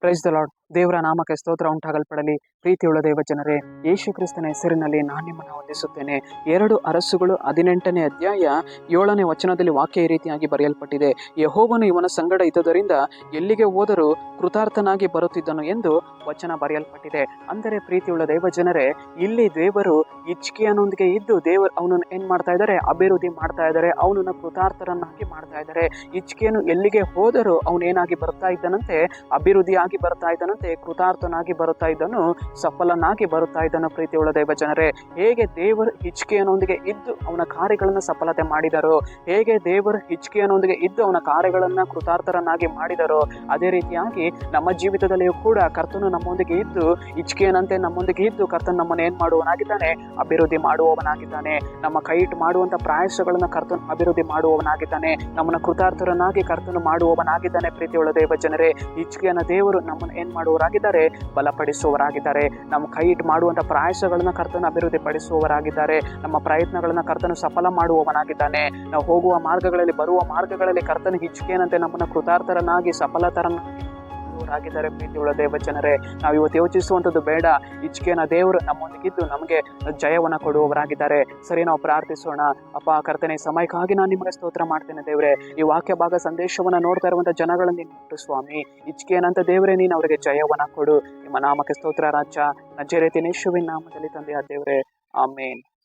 praise the lord. ದೇವರ ನಾಮಕ್ಕೆ ಸ್ತೋತ್ರ ಉಂಟಾಗಲ್ಪಡಲಿ. ಪ್ರೀತಿಯುಳ್ಳ ದೇವ ಜನರೇ ಯೇಸು ಕ್ರಿಸ್ತನ ಹೆಸರಿನಲ್ಲಿ ನಾನು ನಿಮ್ಮನ್ನು ವಂದಿಸುತ್ತೇನೆ. ಎರಡು ಅರಸುಗಳು ಹದಿನೆಂಟನೇ ಅಧ್ಯಾಯ ಏಳನೇ ವಚನದಲ್ಲಿ ವಾಕ್ಯ ಈ ರೀತಿಯಾಗಿ ಬರೆಯಲ್ಪಟ್ಟಿದೆ. ಯಹೋವನು ಇವನ ಸಂಗಡ ಇದ್ದುದರಿಂದ ಎಲ್ಲಿಗೆ ಹೋದರೂ ಕೃತಾರ್ಥನಾಗಿ ಬರುತ್ತಿದ್ದನು ಎಂದು ವಚನ ಬರೆಯಲ್ಪಟ್ಟಿದೆ. ಅಂದರೆ ಪ್ರೀತಿಯುಳ್ಳ ದೇವ ಜನರೇ ಇಲ್ಲಿ ದೇವರು ಇಚ್ಕಿಯನೊಂದಿಗೆ ಇದ್ದು ದೇವರು ಅವನನ್ನು ಏನ್ ಮಾಡ್ತಾ ಇದ್ದಾರೆ? ಅಭಿವೃದ್ಧಿ ಮಾಡ್ತಾ ಇದ್ದಾರೆ. ಅವನನ್ನು ಕೃತಾರ್ಥರನ್ನಾಗಿ ಮಾಡ್ತಾ ಇದ್ದಾರೆ. ಇಚ್ಕಿಯನು ಎಲ್ಲಿಗೆ ಹೋದರೂ ಅವನೇನಾಗಿ ಬರ್ತಾ ಇದ್ದನಂತೆ, ಅಭಿವೃದ್ಧಿಯಾಗಿ ಬರ್ತಾ ಇದ್ದನಂತೆ. ಕೃತಾರ್ಥನಾಗಿ ಬರುತ್ತಾ ಇದ್ದನು, ಸಫಲನಾಗಿ ಬರುತ್ತಾ ಇದ್ದನು ಪ್ರೀತಿಯುಳ್ಳ ದೈವ ಜನರೇ ಹೇಗೆ ದೇವರು ಹಿಚ್ಕೆಯನೊಂದಿಗೆ ಇದ್ದು ಅವನ ಕಾರ್ಯಗಳನ್ನು ಸಫಲತೆ ಮಾಡಿದರು, ಹೇಗೆ ದೇವರು ಹಿಚ್ಕೆಯನೊಂದಿಗೆ ಇದ್ದು ಅವನ ಕಾರ್ಯಗಳನ್ನು ಕೃತಾರ್ಥರನ್ನಾಗಿ ಮಾಡಿದರು, ಅದೇ ರೀತಿಯಾಗಿ ನಮ್ಮ ಜೀವಿತದಲ್ಲಿಯೂ ಕೂಡ ಕರ್ತನು ನಮ್ಮೊಂದಿಗೆ ಇದ್ದು, ಹಿಚ್ಕೆಯನಂತೆ ನಮ್ಮೊಂದಿಗೆ ಇದ್ದು ಕರ್ತನು ನಮ್ಮನ್ನು ಏನ್ ಮಾಡುವವನಾಗಿದ್ದಾನೆ ಅಭಿವೃದ್ಧಿ ಮಾಡುವವನಾಗಿದ್ದಾನೆ. ನಮ್ಮ ಕೈ ಇಟ್ಟು ಪ್ರಾಯಸಗಳನ್ನು ಕರ್ತನು ಅಭಿವೃದ್ಧಿ ಮಾಡುವವನಾಗಿದ್ದಾನೆ. ನಮ್ಮನ್ನು ಕೃತಾರ್ಥರನ್ನಾಗಿ ಕರ್ತನು ಮಾಡುವವನಾಗಿದ್ದಾನೆ ಪ್ರೀತಿಯುಳ್ಳ ದೇವ ಜನರೇ ಹಿಚ್ಕಿಯನ ದೇವರು ನಮ್ಮನ್ನು ಏನ್ ಮಾಡುವವರಾಗಿದ್ದಾರೆ, ಬಲಪಡಿಸುವವರಾಗಿದ್ದಾರೆ. ನಮ್ಮ ಕೈ ಇಟ್ಟು ಮಾಡುವಂಥ ಪ್ರಾಯಸಗಳನ್ನ ಕರ್ತನ ಅಭಿವೃದ್ಧಿ ಪಡಿಸುವವರಾಗಿದ್ದಾರೆ ನಮ್ಮ ಪ್ರಯತ್ನಗಳನ್ನು ಕರ್ತನು ಸಫಲ ಮಾಡುವವನಾಗಿದ್ದಾನೆ. ನಾವು ಹೋಗುವ ಮಾರ್ಗಗಳಲ್ಲಿ, ಬರುವ ಮಾರ್ಗಗಳಲ್ಲಿ ಕರ್ತನ ಹಿಚ್ಕೇನಂತೆ ನಮ್ಮನ್ನ ಕೃತಾರ್ಥರನ್ನಾಗಿ, ಸಫಲತರನ್ನಾಗಿ ಮಾಡುವವರಾಗಿದ್ದಾರೆ ಪ್ರೀತಿಯುಳ್ಳ ದೇವ ಜನರೇ ನಾವು ಇವತ್ತು ಯೋಚಿಸುವಂಥದ್ದು ಬೇಡ. ಇಚ್ಕೆನ ದೇವರು ನಮ್ಮೊಂದಿಗಿದ್ದು ನಮಗೆ ಜಯವನ್ನು ಕೊಡುವವರಾಗಿದ್ದಾರೆ. ಸರಿ, ನಾವು ಪ್ರಾರ್ಥಿಸೋಣ. ಅಪ್ಪ, ಕರ್ತನೆ, ಸಮಯಕ್ಕಾಗಿ ನಾನು ನಿಮಗೆ ಸ್ತೋತ್ರ ಮಾಡ್ತೇನೆ ದೇವರೇ. ಈ ವಾಕ್ಯ ಭಾಗ ಸಂದೇಶವನ್ನು ನೋಡ್ತಾ ಇರುವಂಥ ಜನಗಳನ್ನು ನೀನು ಮುಟ್ಟು ಸ್ವಾಮಿ. ಇಚ್ಕೇನಂತ ದೇವರೇ, ನೀನು ಅವರಿಗೆ ಜಯವನ್ನು ಕೊಡು. ನಿಮ್ಮ ನಾಮಕ್ಕೆ ಸ್ತೋತ್ರ ರಾಜ. ನಜ್ಜೆ ರೀತಿ ನಿಶುವಿನ ನಾಮದಲ್ಲಿ ತಂದೆಯ ದೇವರೇ. ಆಮೇನ್.